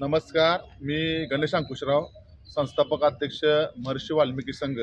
नमस्कार मी गणेश अंकुशराव संस्थापक अध्यक्ष महर्षी वाल्मिकी संघ.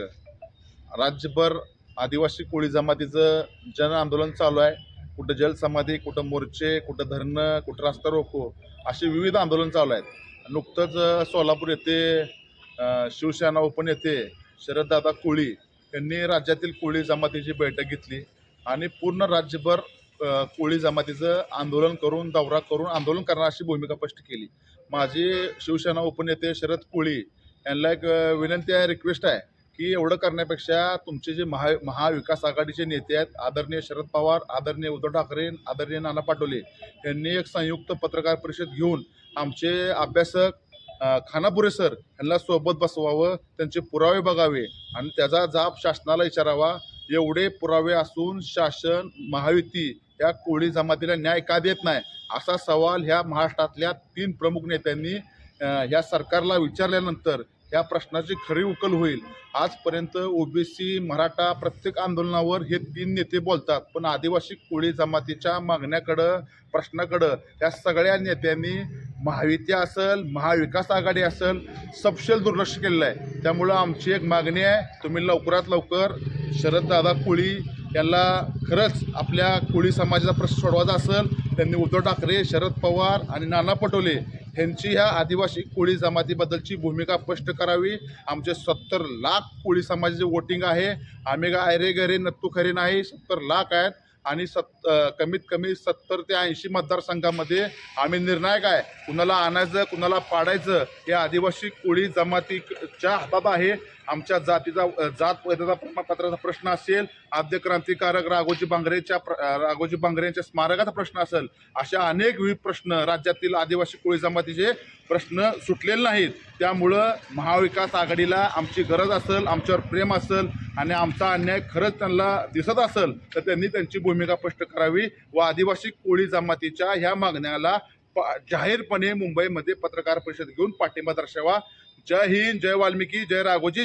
राज्यभर आदिवासी कोळी जमातीचं जन आंदोलन चालू आहे. कुठं जलसमाधी कुठं मोर्चे कुठं धरणं कुठं रास्ता रोको असे विविध आंदोलन चालू आहेत. नुकतंच सोलापूर येथे शिवसेना ओपन येथे शरददादा कोळी यांनी राज्यातील कोळी जमातीची बैठक घेतली आणि पूर्ण राज्यभर कोळी जमातीचं आंदोलन करून दौरा करून आंदोलन करणार अशी भूमिका स्पष्ट केली. माझी शिवसेना उपनेते शरद कोळी यांना एक विनंती आहे रिक्वेस्ट आहे की एवढं करण्यापेक्षा तुमचे जे महा महाविकास आघाडीचे नेते आहेत आदरणीय शरद पवार आदरणीय उद्धव ठाकरे आदरणीय नाना पाटोले यांनी एक संयुक्त पत्रकार परिषद घेऊन आमचे अभ्यासक खानापुरे सर यांना सोबत बसवावं त्यांचे पुरावे बघावे आणि त्याचा जाब शासनाला विचारावा. एवढे पुरावे असून शासन महायुती या कोळी जमातीला न्याय का देत नाही? असा सवाल ह्या महाराष्ट्रातल्या तीन प्रमुख नेत्यांनी ह्या सरकारला विचारल्यानंतर या प्रश्नाची खरी उकल होईल. आजपर्यंत ओबीसी मराठा प्रत्येक आंदोलनावर हे तीन नेते बोलतात. पण आदिवासी कोळी जमातीच्या मागण्याकडं प्रश्नाकडं या सगळ्या नेत्यांनी महायुती असेल महाविकास आघाडी असेल सपशेल दुर्लक्ष केलेलं आहे. त्यामुळं आमची एक मागणी आहे तुम्ही लवकरात लवकर शरददादा कोळी यांना खरंच आपल्या कोळी समाजाचा प्रश्न सोडवायचा असेल त्यांनी उद्धव ठाकरे शरद पवार आणि नाना पटोले ह्यांची ह्या आदिवासी कोळी जमातीबद्दलची भूमिका स्पष्ट करावी. आमचे सत्तर लाख कोळी समाजाचे वोटिंग आहे. आम्ही काय आयरे गरे नत्तू खरे नाही सत्तर लाख आहेत. आणि सत् कमीत कमी सत्तर ते ऐंशी मतदारसंघामध्ये आम्ही निर्णायक आहे. कुणाला आणायचं कुणाला पाडायचं हे आदिवासी कोळी जमातीच्या हातात आहे. आमच्या जातीचा जात वैधता प्रमाणपत्राचा प्रश्न असेल आद्य क्रांतिकारक राघोजी बांगरेच्या प्र- राघोजी बांगरेच्या स्मारकाचा प्रश्न असेल अशा अनेक विविध प्रश्न राज्यातील आदिवासी कोळी जमातीचे प्रश्न सुटलेले नाहीत. त्यामुळं महाविकास आघाडीला आमची गरज असेल आमच्यावर प्रेम असेल आणि आमचा अन्याय खरंच त्यांना दिसत असेल तर त्यांनी त्यांची भूमिका स्पष्ट करावी व आदिवासी कोळी जमातीच्या ह्या मागण्याला पा जाहीरपणे मुंबईमध्ये पत्रकार परिषद घेऊन पाठिंबा दर्शवा. जय हिंद जय वाल्मिकी जय राघोजी.